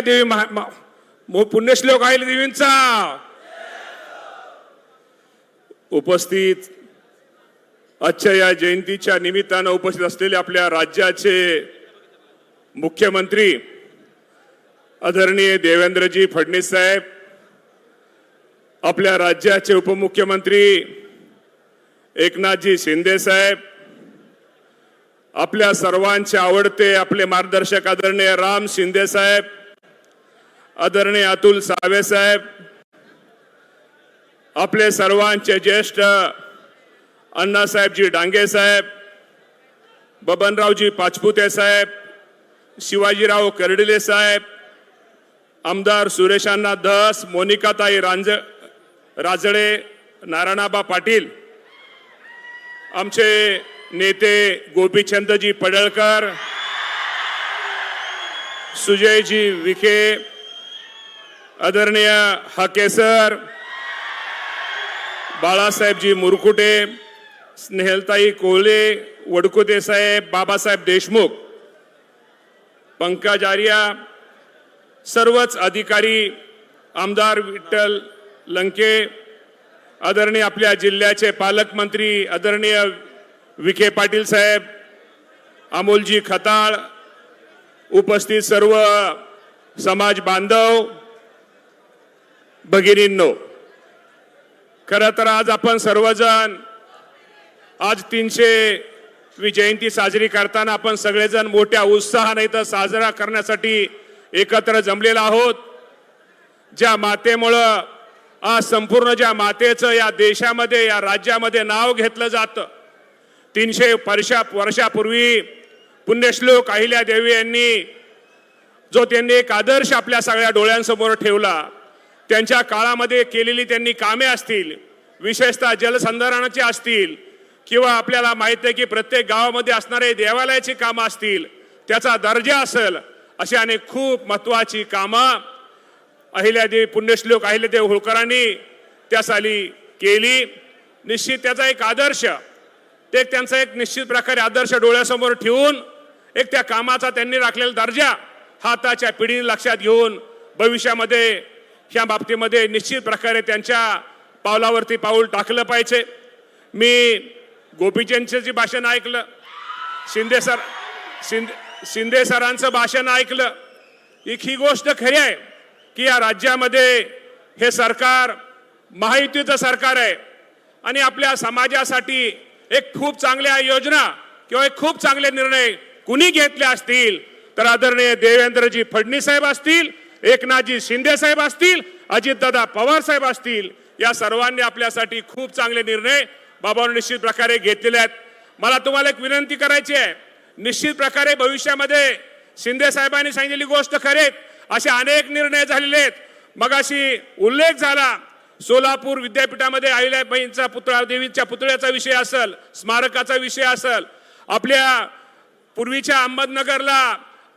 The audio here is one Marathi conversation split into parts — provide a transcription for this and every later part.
देवी पुण्यश्लोक आहे देवींचा. उपस्थित आजच्या या जयंतीच्या निमित्तानं उपस्थित असलेले आपल्या राज्याचे मुख्यमंत्री आदरणीय देवेंद्रजी फडणवीस साहेब आपल्या राज्याचे उपमुख्यमंत्री एकनाथजी शिंदे साहेब आपल्या सर्वांचे आवडते आपले मार्गदर्शक आदरणीय राम शिंदे साहेब आदरणीय अतुल सावे साहेब आपले सर्वांचे ज्येष्ठ अण्णासाहेबजी डांगे साहेब बबनरावजी पाचपुते साहेब शिवाजीराव कर्डिले साहेब आमदार सुरेशांना धस मोनिकाताई रांज राजळे नारायणाबा पाटील आमचे नेते गोपीचंदजी पडळकर सुजयजी विखे आदरणीय हाकेसर बाळासाहेबजी मुरकुटे स्नेहलताई कोहले वडकुते साहेब बाबासाहेब देशमुख पंकज आर्या सर्वच अधिकारी आमदार विठ्ठल लंके आदरणीय आपल्या जिल्ह्याचे पालकमंत्री आदरणीय विखे पाटील साहेब अमोलजी खताळ उपस्थित सर्व समाज बांधव भगिनींनो खरं तर आज आपण सर्वजण आज तीनशे वी जयंती साजरी करताना आपण सगळेजण मोठ्या उत्साहाने इथं साजरा करण्यासाठी एकत्र जमलेलो आहोत. ज्या मातेमुळं आज संपूर्ण ज्या मातेचं या देशामध्ये या राज्यामध्ये नाव घेतलं जातं. तीनशे वर्षा वर्षापूर्वी पुण्यश्लोक अहिल्या देवी यांनी जो त्यांनी एक आदर्श आपल्या सगळ्या डोळ्यांसमोर ठेवला त्यांच्या काळामध्ये केलेली त्यांनी कामे असतील विशेषतः जलसंधारणाची असतील किंवा आपल्याला माहिती आहे की प्रत्येक गावामध्ये असणारे देवालयाची कामं असतील त्याचा दर्जा असेल अशी अनेक खूप महत्त्वाची कामं अहिल्यादेवी पुण्यश्लोक अहिल्यादेवी होळकरांनी त्या साली केली. निश्चित त्याचा एक आदर्श ते एक त्यांचा एक निश्चित प्रकारे आदर्श डोळ्यासमोर ठेवून एक त्या कामाचा त्यांनी राखलेला दर्जा हाताच्या पिढीने लक्षात घेऊन भविष्यामध्ये ह्या बाबतीमध्ये निश्चित प्रकारे त्यांच्या पावलावरती पाऊल टाकलं पाहिजे. मी गोपीचंदचं जे भाषण ऐकलं शिंदे सर शिंदे शिंदे सरांचं भाषण ऐकलं एक ही गोष्ट खरी आहे की या राज्यामध्ये हे सरकार महायुतीचं सरकार आहे आणि आपल्या समाजासाठी एक खूप चांगल्या योजना किंवा एक खूप चांगले निर्णय कुणी घेतले असतील तर आदरणीय देवेंद्रजी फडणीसाहेब असतील एकनाथजी शिंदे साहेब असतील अजितदादा पवार साहेब असतील या सर्वांनी आपल्यासाठी खूप चांगले निर्णय बाबावर निश्चित प्रकारे घेतलेले आहेत. मला तुम्हाला एक विनंती करायची आहे. निश्चित प्रकारे भविष्यामध्ये शिंदे साहेबांनी सांगितलेली गोष्ट खरेत असे अनेक निर्णय झालेले आहेत. मगाशी उल्लेख झाला सोलापूर विद्यापीठामध्ये अहिल्याबाईंचा पुतळा देवीच्या पुतळ्याचा विषय असेल स्मारकाचा विषय असेल. आपल्या पूर्वीच्या अहमदनगरला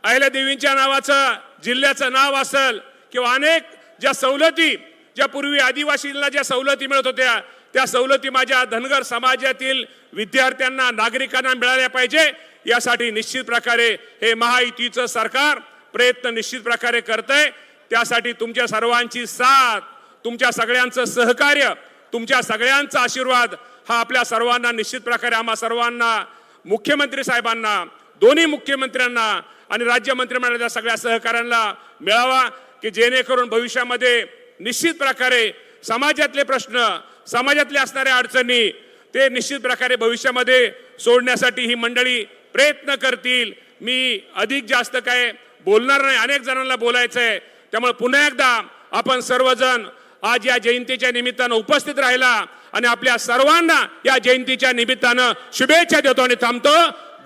अहिल्यादेवींच्या नावाचं जिल्ह्याचं नाव असेल किंवा अनेक ज्या सवलती ज्या पूर्वी आदिवासींना ज्या सवलती मिळत होत्या त्या सवलती माझ्या धनगर समाजातील विद्यार्थ्यांना नागरिकांना मिळाल्या पाहिजे. यासाठी निश्चित प्रकारे हे महायुतीचं सरकार प्रयत्न निश्चित प्रकारे करत आहे त्यासाठी तुमच्या सर्वांची साथ तुमच्या सगळ्यांचं सहकार्य तुमच्या सगळ्यांचा आशीर्वाद हा आपल्या सर्वांना निश्चित प्रकारे आम्हा सर्वांना मुख्यमंत्री साहेबांना दोन्ही मुख्यमंत्र्यांना आणि राज्य मंत्रिमंडळाच्या सगळ्या सहकाऱ्यांना मिळावा की जेणेकरून भविष्यामध्ये निश्चित प्रकारे समाजातले प्रश्न समाजातले असणाऱ्या अडचणी ते निश्चित प्रकारे भविष्यामध्ये सोडण्यासाठी ही मंडळी प्रयत्न करतील. मी अधिक जास्त काय बोलणार नाही. अनेक जणांना बोलायचं आहे त्यामुळे पुन्हा एकदा आपण सर्वजण आज या जयंतीच्या निमित्तानं उपस्थित राहिला आणि आपल्या सर्वांना या जयंतीच्या निमित्तानं शुभेच्छा देतो आणि थांबतो.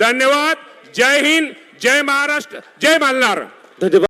धन्यवाद. जय हिंद. जय महाराष्ट्र जय मल्हार. धन्यवाद.